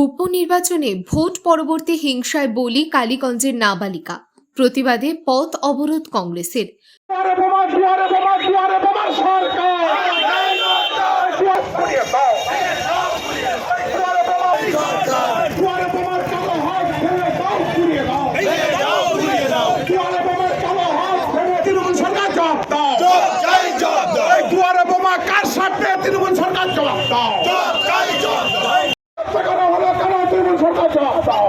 উপনির্বাচনে ভোট পরবর্তী হিংসায় বলি কালীগঞ্জের নাবালিকা। প্রতিবাদে পথ অবরোধ কংগ্রেসের দুয়ারে বোমা সরকার পুড়িয়ে দাও দুয়ারে বোমা দুয়ারে বোমার কালো হাত ফেলে দাও পুড়িয়ে দাও দুয়ারে বোমার কালো হাত ফেলে তৃণমূল সরকার জবাব দাও এই দুয়ারে বোমা কার স্বার্থে তৃণমূল সরকার জবাব দাও হত্যা করা হলো কেন তৃণমূল সরকার জবাব দাও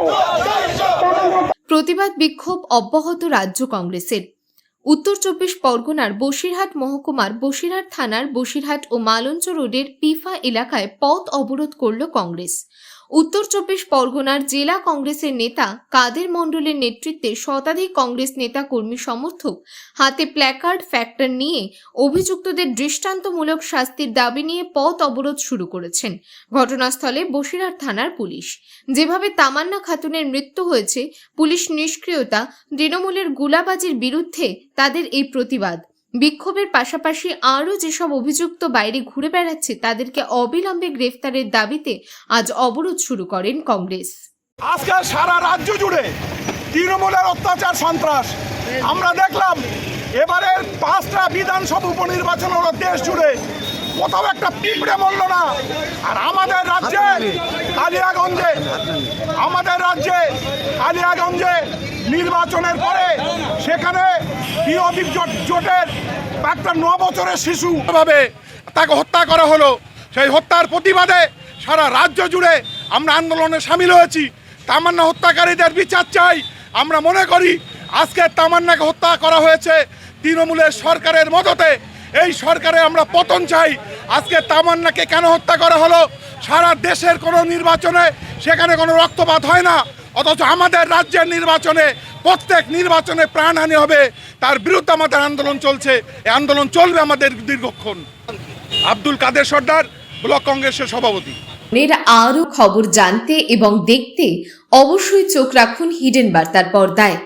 প্রতিবাদ বিক্ষোভ অব্যাহত রাজ্য কংগ্রেসের। উত্তর চব্বিশ পরগনার বসিরহাট মহকুমার বসিরহাট থানার বসিরহাট ও মালঞ্চ রোডের পিফা এলাকায় পথ অবরোধ করল কংগ্রেস। উত্তর চব্বিশ পরগনার জেলা কংগ্রেসের নেতা কাদের মণ্ডলের নেতৃত্বে শতাধিক কংগ্রেস নেতা কর্মী সমর্থক হাতে প্ল্যাকার্ড ফ্যাক্টর নিয়ে অভিযুক্তদের দৃষ্টান্তমূলক শাস্তির দাবি নিয়ে পথ অবরোধ শুরু করেছেন ঘটনাস্থলে বসিরহাট থানার পুলিশ। যেভাবে তামান্না খাতুনের মৃত্যু হয়েছে, পুলিশ নিষ্ক্রিয়তা, তৃণমূলের গুলাবাজির বিরুদ্ধে তাদের এই প্রতিবাদ। বিক্ষোভের পাশাপাশি আরও যেসব অভিযুক্ত বাইরে ঘুরে বেড়াচ্ছে, তাদেরকে অবিলম্বে গ্রেফতারের দাবিতে আজ অবরোধ শুরু করেন কংগ্রেস। আজকে সারা রাজ্য জুড়ে তৃণমূলের অত্যাচার, সন্ত্রাস। আমরা দেখলাম, এবারের পাঁচটা বিধানসভা উপনির্বাচন হলো দেশ জুড়ে। কোথাও একটা পিঁপড়ে মরল না। আর আমাদের রাজ্যে, কালিয়াগঞ্জে, আমাদের রাজ্যে, কালিয়াগঞ্জে নির্বাচনের পরে সেখানে জোট- জোটের একটা ন বছরের শিশু ভাবে তাকে হত্যা করা হলো। সেই হত্যার প্রতিবাদে সারা রাজ্য জুড়ে আমরা আন্দোলনে সামিল হয়েছি। তামান্না হত্যাকারীদের বিচার চাই। আমরা মনে করি আজকে তামান্নাকে হত্যা করা হয়েছে তৃণমূলের সরকারের মদতে। এই সরকারে আমরা পতন চাই। আজকে তামান্নাকে কেন হত্যা করা হলো? সারা দেশের কোনো নির্বাচনে সেখানে কোনো রক্তপাত হয় না। অথচ আমাদের রাজ্যের নির্বাচনে, প্রত্যেক নির্বাচনে প্রাণহানি হবে। তার বিরুদ্ধে আমাদের আন্দোলন চলছে। এই আন্দোলন চলবে আমাদের দীর্ঘক্ষণ। আব্দুল কাদের সর্দার, ব্লক কংগ্রেসের সভাপতি। এর আরও খবর জানতে এবং দেখতে অবশ্যই চোখ রাখুন হিডেন বার্তার পর্দায়।